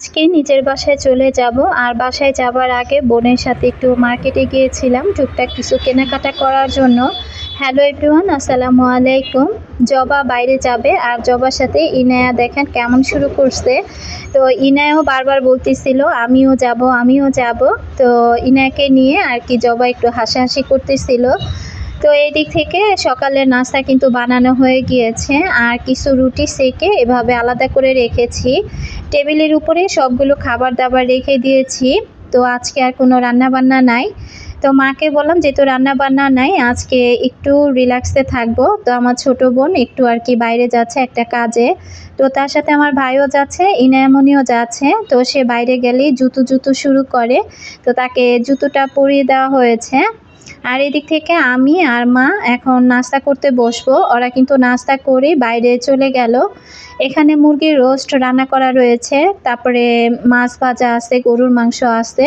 আজকে নিজের বাসায় চলে যাব। আর বাসায় যাবার আগে বোনের সাথে একটু মার্কেটে গিয়েছিলাম টুকটাক কিছু কেনাকাটা করার জন্য। হ্যালো এভরিওয়ান, আসসালামু আলাইকুম। জবা বাইরে যাবে আর জবার সাথে ইনায়া দেখেন কেমন শুরু করছে। তো ইনায়াও বারবার বলতেছিল, আমিও যাব আমিও যাব। তো ইনায়াকে নিয়ে আর কি জবা একটু হাসাহাসি করতেছিল। তো এই দিক থেকে সকালের নাস্তা কিন্তু বানানো হয়ে গিয়েছে। আর কিছু রুটি সেকে এভাবে আলাদা করে রেখেছি। টেবিলের উপরে সবগুলো খাবার দাবার রেখে দিয়েছি। তো আজকে আর কোনো রান্না বান্না নাই। তো মাকে বললাম যেহেতু রান্না বান্না নাই, আজকে একটু রিল্যাক্সে থাকব। তো আমার ছোট বোন একটু আর কি বাইরে যাচ্ছে একটা কাজে। তো তার সাথে আমার ভাইও যাচ্ছে, ইনায়ামনিও যাচ্ছে। তো সে বাইরে গেলেই জুতো জুতো শুরু করে। তো তাকে জুতোটা পরিয়ে দেওয়া হয়েছে। আর এদিক থেকে আমি আর মা এখন নাস্তা করতে বসবো। ওরা কিন্তু নাস্তা করে বাইরে চলে গেল। এখানে মুরগির রোস্ট রান্না করা রয়েছে। তারপরে মাছ ভাজা আছে, গরুর মাংস আছে।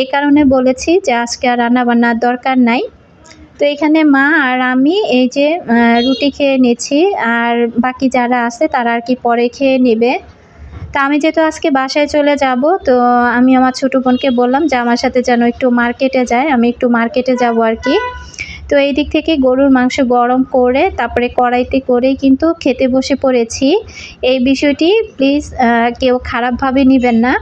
এই কারণে বলেছি যে আজকে আর রান্না বান্নার দরকার নাই। তো এখানে মা আর আমি এই যে রুটি খেয়ে নিচ্ছি। আর বাকি যারা আছে তারা আর কি পরে খেয়ে নেবে। তা আমি যেহেতু আজকে বাসায় চলে যাব, তো আমি আমার ছোটো বোনকে বললাম যে আমার সাথে যেন একটু মার্কেটে যায়, আমি একটু মার্কেটে যাব আর কি। তো এই দিক থেকে গরুর মাংস গরম করে, তারপরে কড়াইতে করে কিন্তু খেতে বসে পড়েছি। এই বিষয়টি প্লিজ কেউ খারাপভাবে নেবেন না।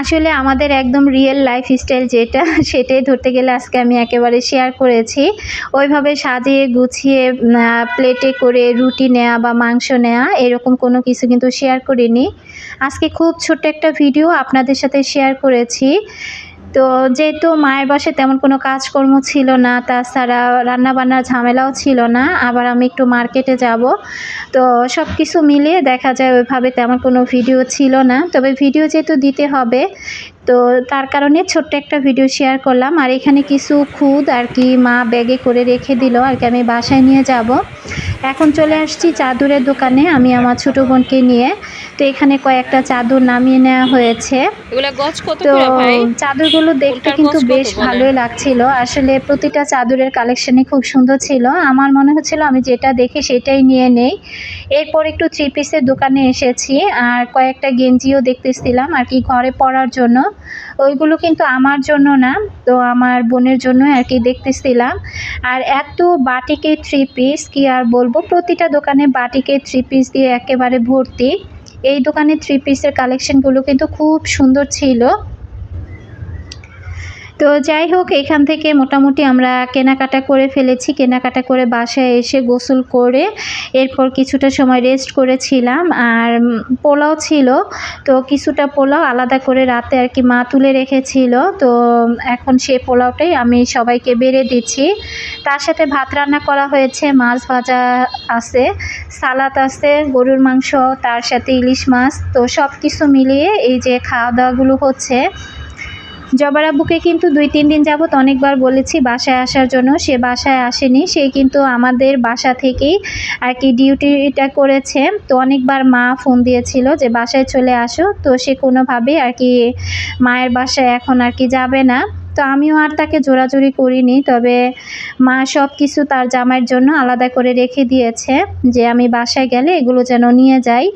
আসলে আমাদের একদম রিয়েল লাইফ স্টাইল যেটা, সেটাই ধরতে গেলে আজকে আমি একেবারে শেয়ার করেছি। ওইভাবে সাজিয়ে গুছিয়ে প্লেটে করে রুটি নেওয়া বা মাংস নেওয়া এরকম কোনো কিছু কিন্তু শেয়ার করিনি। আজকে খুব ছোট্ট একটা ভিডিও আপনাদের সাথে শেয়ার করেছি। তো যেহেতু মায়ের বাসে তেমন কোনো কাজকর্ম ছিল না, তাছাড়া রান্নাবান্নার ঝামেলাও ছিল না, আবার আমি একটু মার্কেটে যাব। তো সব কিছু মিলিয়ে দেখা যায় ওইভাবে তেমন কোনো ভিডিও ছিল না। তবে ভিডিও যেহেতু দিতে হবে, তো তার কারণে ছোট্ট একটা ভিডিও শেয়ার করলাম। আর এখানে কিছু খুদ আর কি মা ব্যাগে করে রেখে দিল। আর কি আমি বাসায় নিয়ে যাব। এখন চলে আসছি চাদরের দোকানে আমি আমার ছোটো বোনকে নিয়ে। তো এখানে কয়েকটা চাদর নামিয়ে নেওয়া হয়েছে। তো চাদরগুলো দেখতে কিন্তু বেশ ভালোই লাগছিল। আসলে প্রতিটা চাদরের কালেকশনই খুব সুন্দর ছিল। আমার মনে হচ্ছিল আমি যেটা দেখি সেটাই নিয়ে নেই। এরপর একটু থ্রি পিসের দোকানে এসেছি। আর কয়েকটা গেঞ্জিও দেখতেছিলাম আর কি ঘরে পরার জন্য। ওইগুলো কিন্তু আমার জন্য না, তো আমার বোনের জন্য আর কি দেখতেছিলাম। আর এত বাটিকে থ্রি পিস কি আর বলব, প্রতিটা দোকানে বাটিকে থ্রি পিস দিয়ে একেবারে ভর্তি। এই দোকানে থ্রি পিসের কালেকশানগুলো কিন্তু খুব সুন্দর ছিল। তো যাই হোক, এখান থেকে মোটামুটি আমরা কেনাকাটা করে ফেলেছি। কেনাকাটা করে বাসায় এসে গোসল করে এরপর কিছুটা সময় রেস্ট করেছিলাম। আর পোলাও ছিল, তো কিছুটা পোলাও আলাদা করে রাতে আর কি মা তুলে রেখেছিল। তো এখন সেই পোলাওটাই আমি সবাইকে বেড়ে দিচ্ছি। তার সাথে ভাত রান্না করা হয়েছে, মাছ ভাজা আছে, সালাদ আছে, গরুর মাংস, তার সাথে ইলিশ মাছ। তো সব কিছু মিলিয়ে এই যে খাওয়া দাওয়াগুলো হচ্ছে জবার আব্বুকে কিন্তু দুই, তিন দিন যাবত অনেকবার বলেছি বাসায় আসার জন্য। সে বাসায় আসেনি, সে কিন্তু আমাদের বাসা থেকেই আর কি ডিউটিটা করেছে। তো অনেকবার মা ফোন দিয়েছিল যে, বাসায় চলে আসো। তো সে কোনোভাবেই আর কি মায়ের বাসায় এখন আর কি যাবে না। তো আমিও আর তাকে জোরাজুরি করিনি, তবে মা সব কিছু তার জামাইয়ের জন্য আলাদা করে রেখে দিয়েছে যে, আমি বাসায় গেলে এগুলো যেন নিয়ে যাই।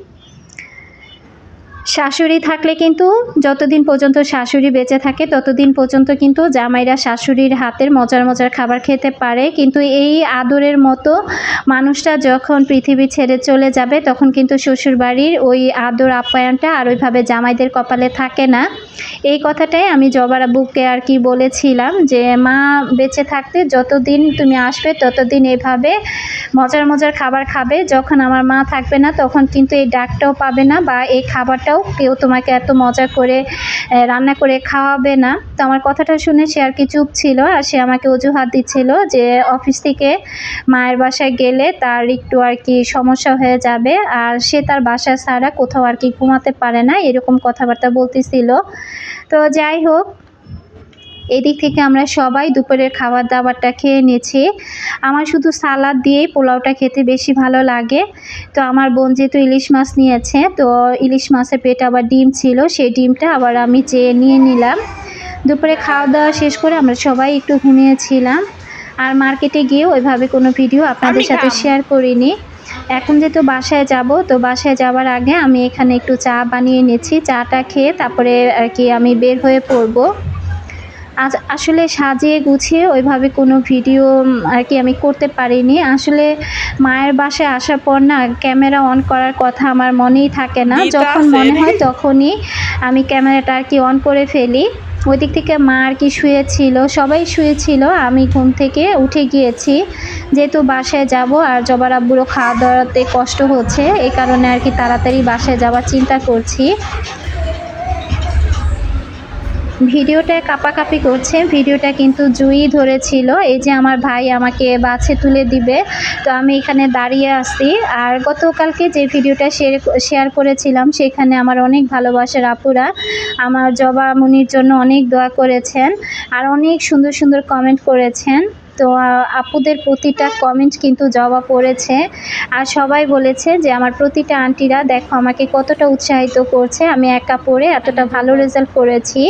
শাশুড়ি থাকলে কিন্তু যতদিন পর্যন্ত শাশুড়ি বেঁচে থাকে, ততদিন পর্যন্ত কিন্তু জামাইরা শাশুড়ির হাতের মজার মজার খাবার খেতে পারে। কিন্তু এই আদরের মতো মানুষটা যখন পৃথিবী ছেড়ে চলে যাবে, তখন কিন্তু শ্বশুরবাড়ির ওই আদর আপ্যায়নটা আর ওইভাবে জামাইদের কপালে থাকে না। এই কথাটাই আমি জবার বুককে আর কি বলেছিলাম যে, মা, বেঁচে থাকতে যতদিন তুমি আসবে, ততদিন এভাবে মজার মজার খাবার খাবে। যখন আমার মা থাকবে না, তখন কিন্তু এই ডাকটাও পাবে না বা এই খাবারটাও কেউ তোমাকে এত মজা করে রান্না করে খাওয়াবে না। তো আমার কথাটা শুনে সে আর কি চুপ ছিল আর সে আমাকে অজুহাত দিচ্ছিল যে অফিস থেকে মায়ের বাসায় গেলে তার একটু আর কি সমস্যা হয়ে যাবে আর সে তার বাসা ছাড়া কোথাও আর কি ঘুমাতে পারে না, এরকম কথাবার্তা বলতেছিল। তো যাই হোক এদিক থেকে আমরা সবাই দুপুরের খাবার দাবারটা খেয়ে নিয়েছি। আমার শুধু সালাদ দিয়েই পোলাওটা খেতে বেশি ভালো লাগে। তো আমার বোন যেহেতু ইলিশ মাছ নিয়েছে তো ইলিশ মাছের পেটে আবার ডিম ছিল সেই ডিমটা আবার আমি চেয়ে নিয়ে নিলাম। দুপুরে খাওয়া দাওয়া শেষ করে আমরা সবাই একটু ঘুমিয়েছিলাম। আর মার্কেটে গিয়েও ওইভাবে কোনো ভিডিও আপনাদের সাথে শেয়ার করিনি। এখন যেহেতু বাসায় যাব তো বাসায় যাওয়ার আগে আমি এখানে একটু চা বানিয়ে নিচ্ছি। চাটা খেয়ে তারপরে আর কি আমি বের হয়ে পড়ব। আজ আসলে সাজিয়ে গুছিয়ে ওইভাবে কোনো ভিডিও আর কি আমি করতে পারিনি। আসলে মায়ের বাসায় আসার পর না ক্যামেরা অন করার কথা আমার মনেই থাকে না। যখন মনে হয় তখনই আমি ক্যামেরাটা আর কি অন করে ফেলি। ওই দিক থেকে মা আর কি শুয়েছিল সবাই শুয়েছিল। আমি ঘুম থেকে উঠে গিয়েছি। যেহেতু বাসায় যাব আর জবার আব্বুরও খাওয়া দাওয়াতে কষ্ট হচ্ছে এই কারণে আর কি তাড়াতাড়ি বাসায় যাওয়ার চিন্তা করছি। ভিডিওটা কাপাকাপি করছে। ভিডিওটা কিন্তু জুই ধরেছিল। এই যে আমার ভাই আমাকে বাছে তুলে দিবে। তো আমি এখানে দাঁড়িয়ে আসি আর গতকালকে যে ভিডিওটা শেয়ার শেয়ার করেছিলাম, সেখানে আমার অনেক ভালোবাসার আপুরা আমার জবা মুনির জন্য অনেক দোয়া করেছেন। আর অনেক সুন্দর সুন্দর কমেন্ট করেছেন। তো আপুদের প্রতিটা কমেন্ট কিন্তু জবা পড়েছে। আর সবাই বলেছে যে, আমার প্রতিটা আন্টিরা দেখো আমাকে কতটা উৎসাহিত করছে। আমি একা পড়ে এতটা ভালো রেজাল্ট করেছি।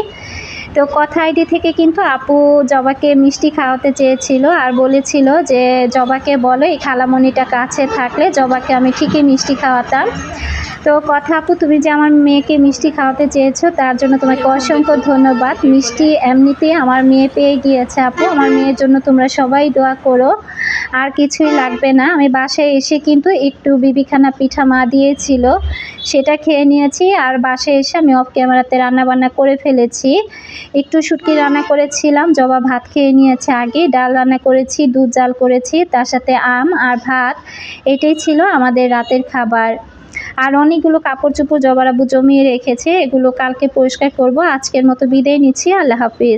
তো, কথা আইডি থেকে কিন্তু আপু জবাকে মিষ্টি খাওয়াতে চেয়েছিল আর বলেছিল যে, জবাকে বলো, এই খালামণিটা কাছে থাকলে জবাকে আমি ঠিকই মিষ্টি খাওয়াতাম। তো কথা আপু, তুমি যে আমার মেয়েকে মিষ্টি খাওয়াতে চেয়েছো, তার জন্য তোমাকে অসংখ্য ধন্যবাদ। মিষ্টি এমনিতেই আমার মেয়ে পেয়ে গিয়েছে আপু, আমার মেয়ের জন্য তোমরা সবাই দোয়া করো, আর কিছুই লাগবে না। আমি বাসায় এসে কিন্তু একটু বিবিখানা পিঠা মা দিয়েছিল, সেটা খেয়ে নিয়েছি, আর বাসায় এসে আমি অফ ক্যামেরাতে রান্না বান্না করে ফেলেছি। একটু শুটকি রান্না করেছিলাম, জবা ভাত খেয়ে নিয়েছে আগে, ডাল রান্না করেছি, দুধ জাল করেছি, তার সাথে আম আর ভাত, এটাই ছিল আমাদের রাতের খাবার। আর অনেকগুলো কাপড় চোপড় জবারাবু জমিয়ে রেখেছে, এগুলো কালকে পরিষ্কার করব। আজকের মতো বিদায় নিচ্ছি, আল্লাহ হাফিজ।